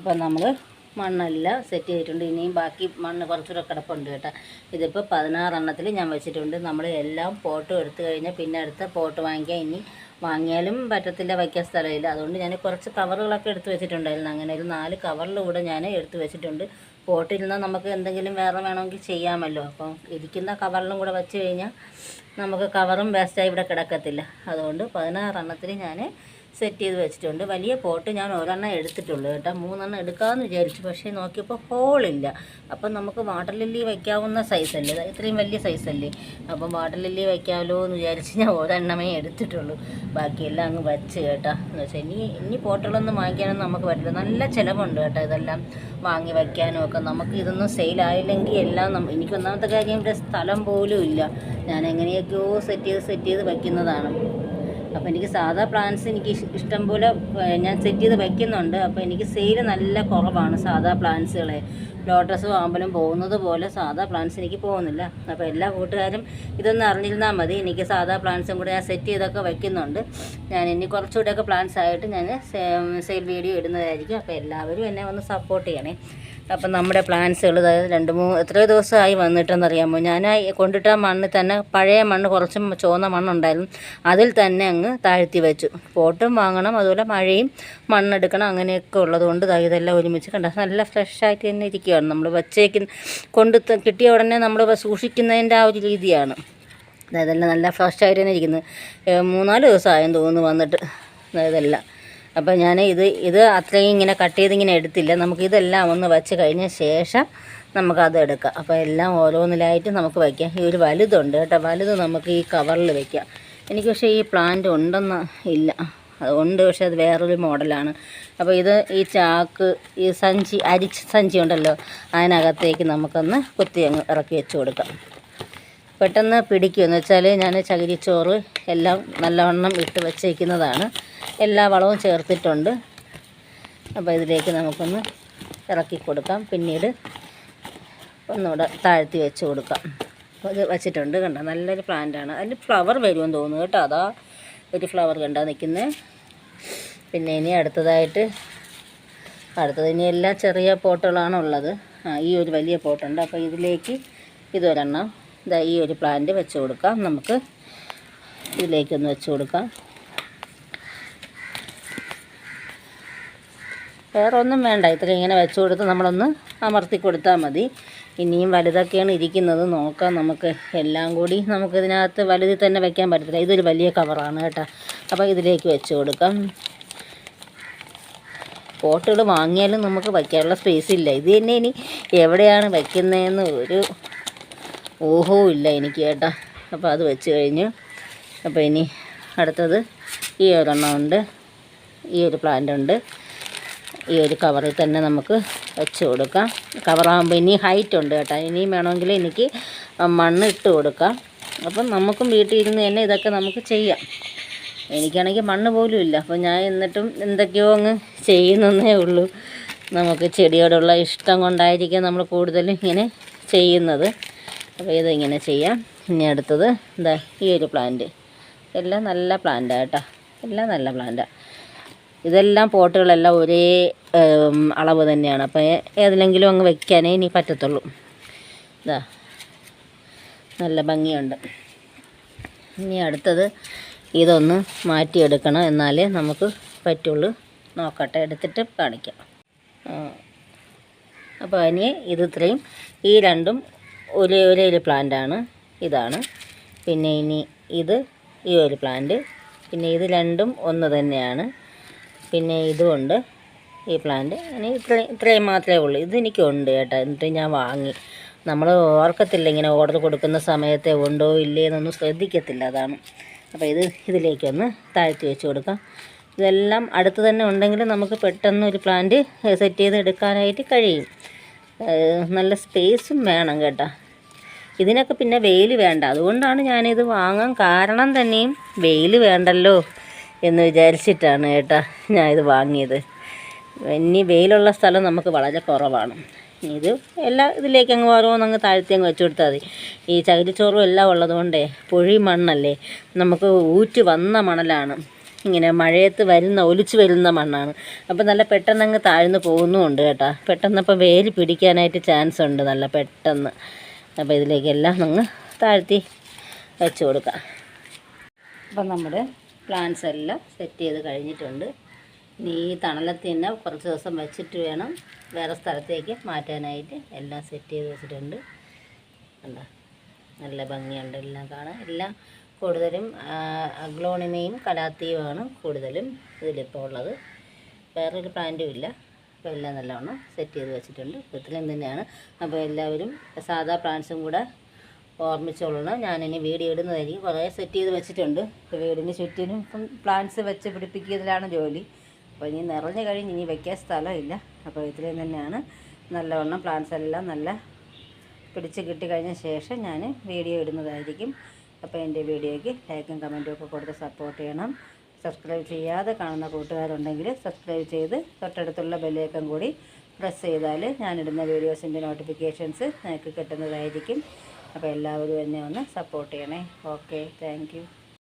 അപ്പോൾ നമ്മൾ മണ്ണെല്ലാം സെറ്റ് ചെയ്തിട്ടുണ്ട്. ഇനിയും ബാക്കി മണ്ണ് കുറച്ചുകൂടെ കിടപ്പുണ്ട് കേട്ടോ. ഇതിപ്പോൾ പതിനാറെണ്ണത്തിൽ ഞാൻ വെച്ചിട്ടുണ്ട്. നമ്മൾ എല്ലാം പോട്ട് എടുത്തു കഴിഞ്ഞാൽ പിന്നെ അടുത്ത പോട്ട് വാങ്ങിക്കാൻ ഇനി വാങ്ങിയാലും പറ്റത്തില്ല വയ്ക്കാൻ സ്ഥലമില്ല. അതുകൊണ്ട് ഞാൻ കുറച്ച് കവറുകളൊക്കെ എടുത്ത് വെച്ചിട്ടുണ്ടായിരുന്നു. അങ്ങനെ ഒരു നാല് കവറിലൂടെ ഞാൻ എടുത്ത് വെച്ചിട്ടുണ്ട്. പോട്ടിരുന്നാൽ നമുക്ക് എന്തെങ്കിലും വേറെ വേണമെങ്കിൽ ചെയ്യാമല്ലോ. അപ്പം ഇരിക്കുന്ന കവറിലും കൂടെ വെച്ച് കഴിഞ്ഞാൽ നമുക്ക് കവറും വേസ്റ്റായി ഇവിടെ കിടക്കത്തില്ല. അതുകൊണ്ട് പതിനാറെണ്ണത്തിൽ ഞാൻ സെറ്റ് ചെയ്ത് വെച്ചിട്ടുണ്ട്. വലിയ പോട്ട് ഞാൻ ഒരെണ്ണം എടുത്തിട്ടുള്ളൂ കേട്ടോ. മൂന്നെണ്ണം എടുക്കാമെന്ന് വിചാരിച്ചു. പക്ഷേ നോക്കിയപ്പോൾ ഹോളില്ല അപ്പം നമുക്ക് വാട്ടർ ലില്ലി വയ്ക്കാവുന്ന സൈസല്ലേ ഇത്രയും വലിയ സൈസല്ലേ അപ്പം വാട്ടർ ലില്ലി വയ്ക്കാമല്ലോ എന്ന് വിചാരിച്ച് ഞാൻ ഒരെണ്ണമേ എടുത്തിട്ടുള്ളൂ. ബാക്കിയെല്ലാം അങ്ങ് വച്ച് കേട്ടോ. എന്ന് വെച്ചാൽ ഇനി ഇനി പോട്ടുകളൊന്നും വാങ്ങിക്കാനൊന്നും നമുക്ക് പറ്റില്ല. നല്ല ചിലവുണ്ട് കേട്ടോ ഇതെല്ലാം വാങ്ങി വയ്ക്കാനും ഒക്കെ. നമുക്ക് ഇതൊന്നും സെയിലായില്ലെങ്കിൽ എല്ലാം നമ്മൾ എനിക്ക് ഒന്നാമത്തെ കാര്യം ഇവിടെ സ്ഥലം പോലും ഇല്ല. ഞാൻ എങ്ങനെയൊക്കെയോ സെറ്റ് ചെയ്ത് സെറ്റ് ചെയ്ത് വയ്ക്കുന്നതാണ്. അപ്പോൾ എനിക്ക് സാധാ പ്ലാന്റ്സ് എനിക്ക് ഇഷ്ടം പോലെ ഞാൻ സെറ്റ് ചെയ്ത് വയ്ക്കുന്നുണ്ട് അപ്പോൾ എനിക്ക് സെയിൽ നല്ല കുറവാണ് സാധാ പ്ലാന്റ്സുകളെ ലോട്ടസും ആമ്പലും പോകുന്നത് പോലെ സാധാ പ്ലാന്റ്സ് എനിക്ക് പോകുന്നില്ല. അപ്പോൾ എല്ലാ കൂട്ടുകാരും ഇതൊന്നും അറിഞ്ഞിരുന്നാൽ മതി. എനിക്ക് സാധാ പ്ലാന്റ്സും കൂടെ ഞാൻ സെറ്റ് ചെയ്തൊക്കെ വയ്ക്കുന്നുണ്ട് ഞാൻ ഇനി കുറച്ചുകൂടെയൊക്കെ പ്ലാന്റ്സ് ആയിട്ട് ഞാൻ സെയിൽ വീഡിയോ ഇടുന്നതായിരിക്കും. അപ്പോൾ എല്ലാവരും എന്നെ ഒന്ന് സപ്പോർട്ട് ചെയ്യണേ. അപ്പം നമ്മുടെ പ്ലാന്റ്സുകൾ രണ്ട് മൂന്ന് എത്രയോ ദിവസമായി വന്നിട്ടെന്നറിയാമോ? ഞാൻ കൊണ്ടിട്ട മണ്ണിൽ തന്നെ പഴയ മണ്ണ് കുറച്ചും ചുവന്ന മണ്ണുണ്ടായിരുന്നു. അതിൽ തന്നെ അങ്ങ് താഴ്ത്തി വെച്ചു. പോട്ടും വാങ്ങണം അതുപോലെ മഴയും മണ്ണെടുക്കണം അങ്ങനെയൊക്കെ ഉള്ളതുകൊണ്ട് ഇതെല്ലാം ഒരുമിച്ച് കണ്ട. നല്ല ഫ്രഷായിട്ട് തന്നെ ഇരിക്കുകയാണ് നമ്മൾ വച്ചേക്കുന്ന കൊണ്ട് കിട്ടിയ ഉടനെ നമ്മൾ സൂക്ഷിക്കുന്നതിന്റെ ആ ഒരു രീതിയാണ്. അതായതെല്ലാം നല്ല ഫ്രഷായിട്ട് തന്നെ ഇരിക്കുന്നത് മൂന്നാൽ ദിവസമായെന്ന് തോന്നുന്നു വന്നിട്ട്. അതായതെല്ലാം അപ്പോൾ ഞാൻ ഇത് ഇത് അത്രയും ഇങ്ങനെ കട്ട് ചെയ്ത് ഇങ്ങനെ എടുത്തില്ല. നമുക്ക് ഇതെല്ലാം ഒന്ന് വെച്ച് കഴിഞ്ഞ ശേഷം നമുക്കത് എടുക്കാം. അപ്പോൾ എല്ലാം ഓരോന്നിലായിട്ട് നമുക്ക് വയ്ക്കാം. ഈ ഒരു വലുതുണ്ട് കേട്ടോ. വലുത് നമുക്ക് ഈ കവറിൽ വയ്ക്കാം. എനിക്ക് പക്ഷേ ഈ പ്ലാന്റ് ഉണ്ടെന്ന് ഇല്ല. അതുണ്ട് പക്ഷേ അത് വേറൊരു മോഡലാണ് അപ്പോൾ ഇത് ഈ ചാക്ക് ഈ സഞ്ചി അരിച്ച് സഞ്ചി ഉണ്ടല്ലോ അതിനകത്തേക്ക് നമുക്കൊന്ന് കുത്തി അങ്ങ് ഇറക്കി വെച്ച് കൊടുക്കാം. പെട്ടെന്ന് പിടിക്കുമെന്ന് വെച്ചാൽ ഞാൻ ചകിരിച്ചോറ് എല്ലാം നല്ലവണ്ണം ഇട്ട് വച്ചേക്കുന്നതാണ്. എല്ലാ വളവും ചേർത്തിട്ടുണ്ട്. അപ്പോൾ ഇതിലേക്ക് നമുക്കൊന്ന് ഇറക്കി കൊടുക്കാം. പിന്നീട് ഒന്നുകൂടെ താഴ്ത്തി വെച്ച് കൊടുക്കാം. അത് വെച്ചിട്ടുണ്ട് കണ്ടോ? നല്ലൊരു പ്ലാന്റാണ് അതിൽ ഫ്ലവർ വരുമെന്ന് തോന്നുന്നു കേട്ടോ. അതാ ഒരു ഫ്ലവർ കണ്ടാ നിൽക്കുന്നത് പിന്നെ ഇനി അടുത്തതായിട്ട് അടുത്തത് ഇനി എല്ലാ ചെറിയ പോട്ടുകളാണ് ഉള്ളത്. ആ ഈ ഒരു വലിയ പോട്ടുണ്ട്. അപ്പോൾ ഇതിലേക്ക് ഇതൊരെണ്ണം ഇതാ ഈ ഒരു പ്ലാന്റ് വെച്ച് കൊടുക്കാം. നമുക്ക് ഇതിലേക്കൊന്ന് വെച്ച് കൊടുക്കാം. വേറെ ഒന്നും വേണ്ട. ഇത്ര ഇങ്ങനെ വെച്ച് കൊടുത്ത് നമ്മളൊന്ന് അമർത്തി കൊടുത്താൽ മതി. ഇനിയും വലുതൊക്കെയാണ് ഇരിക്കുന്നത്. നോക്കാം നമുക്ക് എല്ലാം കൂടി നമുക്ക് ഇതിനകത്ത് വലുതിൽ തന്നെ വെക്കാൻ പറ്റത്തില്ല. ഇതൊരു വലിയ കവറാണ് കേട്ടോ. അപ്പോൾ ഇതിലേക്ക് വെച്ച് കൊടുക്കാം. പോട്ടുകൾ വാങ്ങിയാലും നമുക്ക് വയ്ക്കാനുള്ള സ്പേസ് ഇല്ല. ഇത് തന്നെ ഇനി എവിടെയാണ് വയ്ക്കുന്നതെന്ന് ഒരു ഊഹവും ഇല്ല എനിക്ക് കേട്ടോ. അപ്പോൾ അത് വെച്ച് കഴിഞ്ഞു. അപ്പോൾ ഇനി അടുത്തത് ഈ ഒരെണ്ണം ഉണ്ട്. ഈ ഒരു പ്ലാന്റ് ഉണ്ട്. ഈ ഒരു കവറിൽ തന്നെ നമുക്ക് വെച്ച് കൊടുക്കാം. കവറാകുമ്പോൾ ഇനി ഹൈറ്റ് ഉണ്ട് കേട്ടോ. ഇനിയും വേണമെങ്കിൽ എനിക്ക് മണ്ണ് ഇട്ട് കൊടുക്കാം. അപ്പം നമുക്കും വീട്ടിൽ ഇരുന്ന് തന്നെ ഇതൊക്കെ നമുക്ക് ചെയ്യാം. എനിക്കാണെങ്കിൽ മണ്ണ് പോലും ഇല്ല. അപ്പോൾ ഞാൻ എന്നിട്ടും എന്തൊക്കെയോ അങ്ങ് ചെയ്യുന്നതേ ഉള്ളൂ. നമുക്ക് ചെടിയോടുള്ള ഇഷ്ടം കൊണ്ടായിരിക്കാം നമ്മൾ കൂടുതലും ഇങ്ങനെ ചെയ്യുന്നത്. അപ്പോൾ ഇതിങ്ങനെ ചെയ്യാം. ഇനി അടുത്തത് എന്താ ഈ ഒരു പ്ലാന്റ് എല്ലാം നല്ല പ്ലാന്റാണ് കേട്ടോ. എല്ലാം നല്ല പ്ലാന്റാണ് ഇതെല്ലാം പോട്ടുകളെല്ലാം ഒരേ അളവ് തന്നെയാണ്. അപ്പോൾ ഏതിലെങ്കിലും അങ്ങ് വെക്കാനേ ഇനി പറ്റത്തുള്ളൂ. ഇതാ നല്ല ഭംഗിയുണ്ട്. ഇനി അടുത്തത് ഇതൊന്ന് മാറ്റിയെടുക്കണം. എന്നാലേ നമുക്ക് പറ്റുള്ളൂ. നോക്കട്ടെ എടുത്തിട്ട് കാണിക്കാം. അപ്പോൾ ഇനി ഇത് ഇത്രയും. ഈ രണ്ടും ഒരേ ഒരേ ഒരു പ്ലാന്റാണ് ഇതാണ്. പിന്നെ ഇനി ഇത് ഈ ഒരു പ്ലാന്റ് പിന്നെ ഇത് രണ്ടും ഒന്ന് തന്നെയാണ്. പിന്നെ ഇതുമുണ്ട് ഈ പ്ലാന്റ് ഇനി ഇത്രയും ഇത്രയും മാത്രമേ ഉള്ളൂ. ഇതെനിക്കുണ്ട് കേട്ടോ. എന്നിട്ട് ഞാൻ വാങ്ങി. നമ്മൾ ഓർക്കത്തില്ല ഇങ്ങനെ ഓർഡർ കൊടുക്കുന്ന സമയത്തെ ഉണ്ടോ ഇല്ലേ എന്നൊന്നും ശ്രദ്ധിക്കത്തില്ല അതാണ്. അപ്പോൾ ഇത് ഇതിലേക്കൊന്ന് താഴ്ത്തി വെച്ച് കൊടുക്കാം. ഇതെല്ലാം അടുത്ത് തന്നെ ഉണ്ടെങ്കിൽ നമുക്ക് പെട്ടെന്ന് ഒരു പ്ലാന്റ് സെറ്റ് ചെയ്ത് എടുക്കാനായിട്ട് കഴിയും. നല്ല സ്പേസും വേണം കേട്ടോ. ഇതിനൊക്കെ പിന്നെ വെയിൽ വേണ്ട. അതുകൊണ്ടാണ് ഞാനിത് വാങ്ങാൻ കാരണം തന്നെയും വെയിൽ വേണ്ടല്ലോ. എന്ന് വിചാരിച്ചിട്ടാണ് കേട്ടോ ഞാൻ ഇത് വാങ്ങിയത്. ഇനി വെയിലുള്ള സ്ഥലം നമുക്ക് വളരെ കുറവാണ്. ഇത് എല്ലാ ഇതിലേക്ക് അങ്ങ് ഓരോന്നങ്ങ് താഴ്ത്തി അങ്ങ് വെച്ച് കൊടുത്താൽ മതി. ഈ ചകിരിച്ചോറും എല്ലാം ഉള്ളതുകൊണ്ടേ പൊഴി മണ്ണല്ലേ? നമുക്ക് ഊറ്റ് വന്ന മണലാണ്. ഇങ്ങനെ മഴയത്ത് വരുന്ന ഒലിച്ച് വരുന്ന മണ്ണാണ്. അപ്പോൾ നല്ല പെട്ടെന്ന് അങ്ങ് താഴ്ന്ന് പോകുന്നുമുണ്ട് കേട്ടോ. പെട്ടെന്ന് അപ്പോൾ വേര് പിടിക്കാനായിട്ട് ചാൻസ് ഉണ്ട് നല്ല പെട്ടെന്ന്. അപ്പോൾ ഇതിലേക്കെല്ലാം അങ്ങ് താഴ്ത്തി വെച്ച് കൊടുക്കാം. അപ്പം നമ്മുടെ പ്ലാന്റ്സ് എല്ലാം സെറ്റ് ചെയ്ത് കഴിഞ്ഞിട്ടുണ്ട്. ഇനി ഈ തണലത്ത് തന്നെ കുറച്ച് ദിവസം വെച്ചിട്ട് വേണം വേറെ സ്ഥലത്തേക്ക് മാറ്റാനായിട്ട് എല്ലാം സെറ്റ് ചെയ്ത് വെച്ചിട്ടുണ്ട്. കണ്ടോ? നല്ല ഭംഗിയുണ്ട് എല്ലാം കാണാൻ. എല്ലാം കൂടുതലും അഗ്ലോണിമയും കലാത്തിയുമാണ് കൂടുതലും ഇതിലിപ്പോൾ ഉള്ളത്. വേറൊരു പ്ലാന്റും ഇല്ല. അപ്പോൾ എല്ലാം നല്ലവണ്ണം സെറ്റ് ചെയ്ത് വെച്ചിട്ടുണ്ട്. ഇത്രയും തന്നെയാണ്. അപ്പോൾ എല്ലാവരും സാധാ പ്ലാന്റ്സും കൂടെ ഓർമ്മിച്ചോളണം. ഞാനിനി വീഡിയോ ഇടുന്നതായിരിക്കും. കുറേ സെറ്റ് ചെയ്ത് വെച്ചിട്ടുണ്ട്. വീടിന് ചുറ്റിനും ഇപ്പം പ്ലാന്റ്സ് വെച്ച് പിടിപ്പിക്കുന്നതിലാണ് ജോലി. അപ്പോൾ ഇനി നിറഞ്ഞു കഴിഞ്ഞ് ഇനി വെക്കാൻ സ്ഥലമില്ല. അപ്പോൾ ഇത്രയും തന്നെയാണ് നല്ലവണ്ണം പ്ലാന്റ്സ് എല്ലാം നല്ല പിടിച്ച് കിട്ടിക്കഴിഞ്ഞ ശേഷം ഞാൻ വീഡിയോ ഇടുന്നതായിരിക്കും. അപ്പോൾ എന്റെ വീഡിയോയ്ക്ക് ലൈക്കും കമന്റും ഒക്കെ കൊടുത്ത് സപ്പോർട്ട് ചെയ്യണം. സബ്സ്ക്രൈബ് ചെയ്യാതെ കാണുന്ന കൂട്ടുകാരുണ്ടെങ്കിൽ സബ്സ്ക്രൈബ് ചെയ്ത് തൊട്ടടുത്തുള്ള ബെല്ലേക്കം കൂടി പ്രസ് ചെയ്താൽ ഞാനിടുന്ന വീഡിയോസിന്റെ നോട്ടിഫിക്കേഷൻസ് നിങ്ങൾക്ക് കിട്ടുന്നതായിരിക്കും. അപ്പോൾ എല്ലാവരും എന്നെ ഒന്ന് സപ്പോർട്ട് ചെയ്യണേ. Okay thank